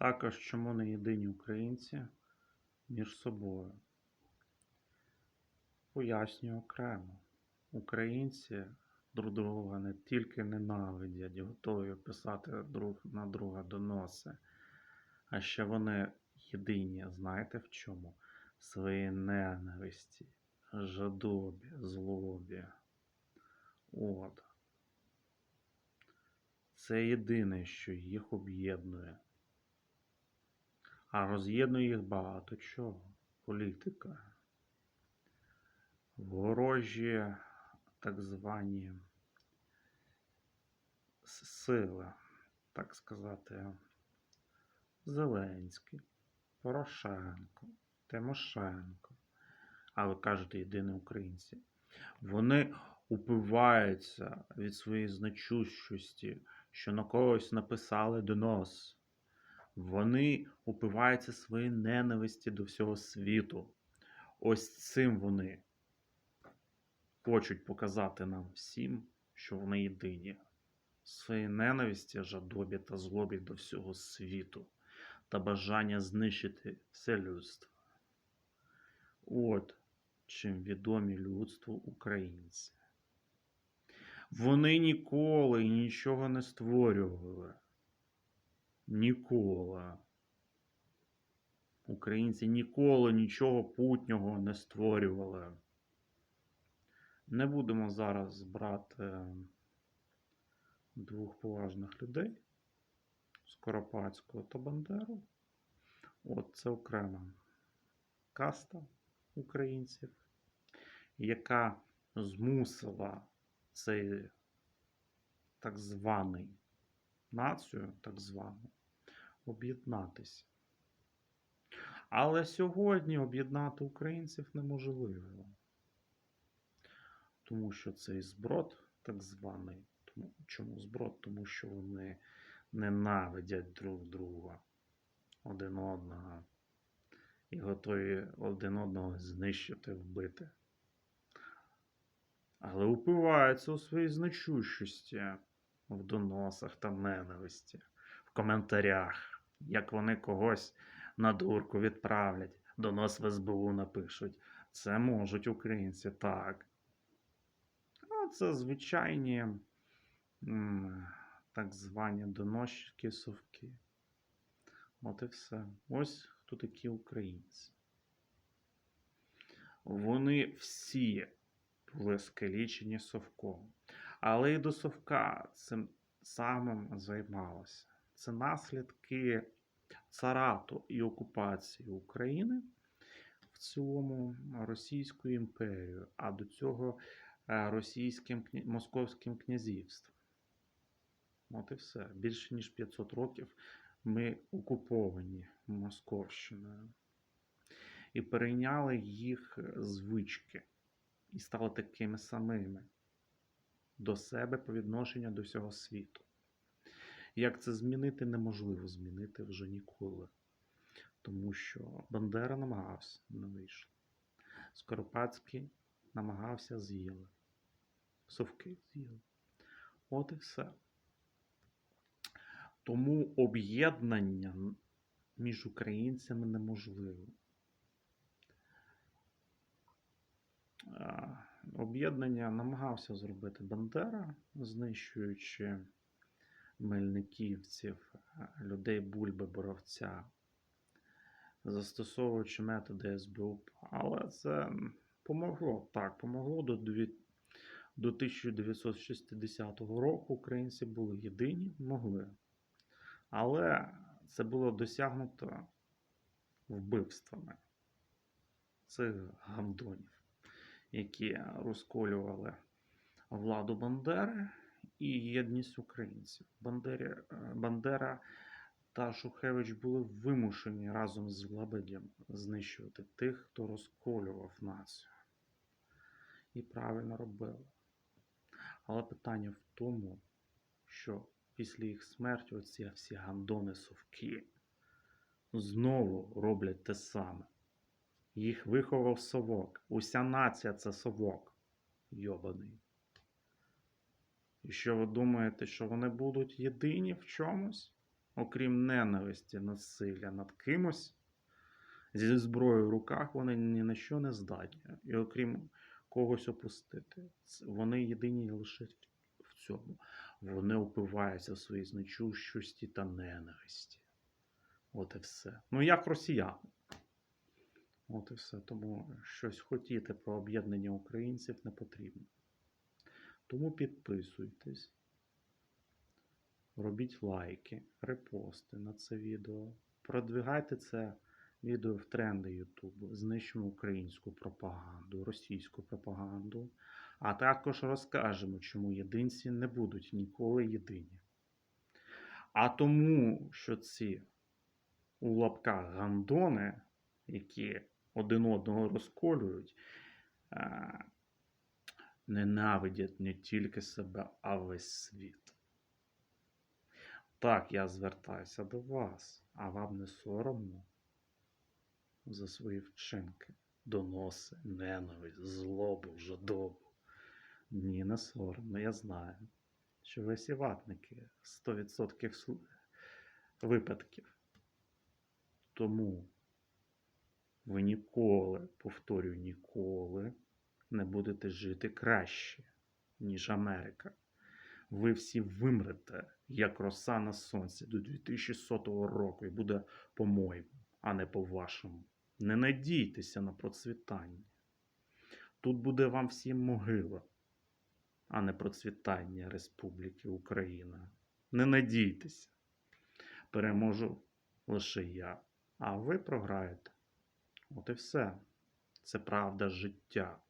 Також чому не єдині українці між собою. Пояснюю окремо. Українці друг друга не тільки ненавидять, готові писати друг на друга доноси, а ще вони єдині, знаєте в чому? Своїй ненависті, жадобі, злобі. От. Це єдине, що їх об'єднує. А роз'єднує їх багато чого. Політика. Ворожі так звані сили, так сказати, Зеленський, Порошенко, Тимошенко. А ви кажете, єдині українці. Вони упиваються від своєї значущості, що на когось написали донос. Вони упиваються своєї ненависті до всього світу. Ось цим вони хочуть показати нам всім, що вони єдині. Своєї ненависті, жадобі та злобі до всього світу та бажання знищити все людство. От чим відомі людству українці. Вони ніколи нічого не створювали. Ніколи. Українці ніколи нічого путнього не створювали. Не будемо зараз брати двох поважних людей Скоропадського та Бандеру. От це окрема каста українців, яка змусила цей так званий націю, так звану, об'єднатися. Але сьогодні об'єднати українців неможливо. Тому що цей зброд, так званий, тому, чому зброд? Тому що вони ненавидять друг друга, один одного, і готові один одного знищити, вбити. Але упиваються у своїй значущості в доносах та ненависті, в коментарях, як вони когось на дурку відправлять, донос в СБУ напишуть. Це можуть українці так. А це звичайні так звані доносчики совки. От і все. Ось хто такі українці. Вони всі були скалічені совком. Але і до совка цим самим займалося. Це наслідки царату і окупації України в цілому Російською імперією, а до цього е, російським московським князівством. От і все. Більше ніж 500 років ми окуповані Московщиною. І перейняли їх звички і стали такими самими до себе по відношенню до всього світу. Як це змінити, неможливо змінити вже ніколи. Тому що Бандера намагався, не вийшло. Скоропадський намагався з'їли. Совки з'їли. От і все. Тому об'єднання між українцями неможливо. Об'єднання намагався зробити Бандера, знищуючи мельниківців, людей Бульби Боровця, застосовуючи методи СБУ. Але це помогло. Так, помогло до, до 1960 року українці були єдині, могли. Але це було досягнуто вбивствами цих гандонів, які розколювали владу Бандери і єдність українців. Бандері, е, Бандера та Шухевич були вимушені разом з Лебедем знищувати тих, хто розколював націю. І правильно робили. Але питання в тому, що після їх смерті оці всі гандони совки знову роблять те саме. Їх виховав совок. Уся нація це совок. Йобаний. І що ви думаєте, що вони будуть єдині в чомусь? окрім ненависті, насилля над кимось, зі зброєю в руках вони ні на що не здатні. І окрім когось опустити. Вони єдині лише в- цьому. Вони опиваються в своїй значущості та ненависті. От і все. Ну, як росіяни. От і все. Тому щось хотіти про об'єднання українців не потрібно. Тому підписуйтесь, робіть лайки, репости на це відео. Продвигайте це відео в тренди Ютубу. Знищимо українську пропаганду, російську пропаганду. А також розкажемо, чому єдинці не будуть ніколи єдині. А тому, що ці у лапках гандони, які один одного розколюють, е, ненавидять не тільки себе, а весь світ. Так, я звертаюся до вас, а вам не соромно за свої вчинки, доноси, ненависть, злобу, жадобу. Ні, не соромно, я знаю, що ви сіватники 100% сл- випадків. Тому ви ніколи, повторюю, ніколи не будете жити краще, ніж Америка. Ви всі вимрете, як роса на сонці до 2100 року, і буде по-моєму, а не по-вашому. Не надійтеся на процвітання. Тут буде вам всім могила, а не процвітання Республіки Україна. Не надійтеся. Переможу лише я, а ви програєте. От і все. Це правда життя.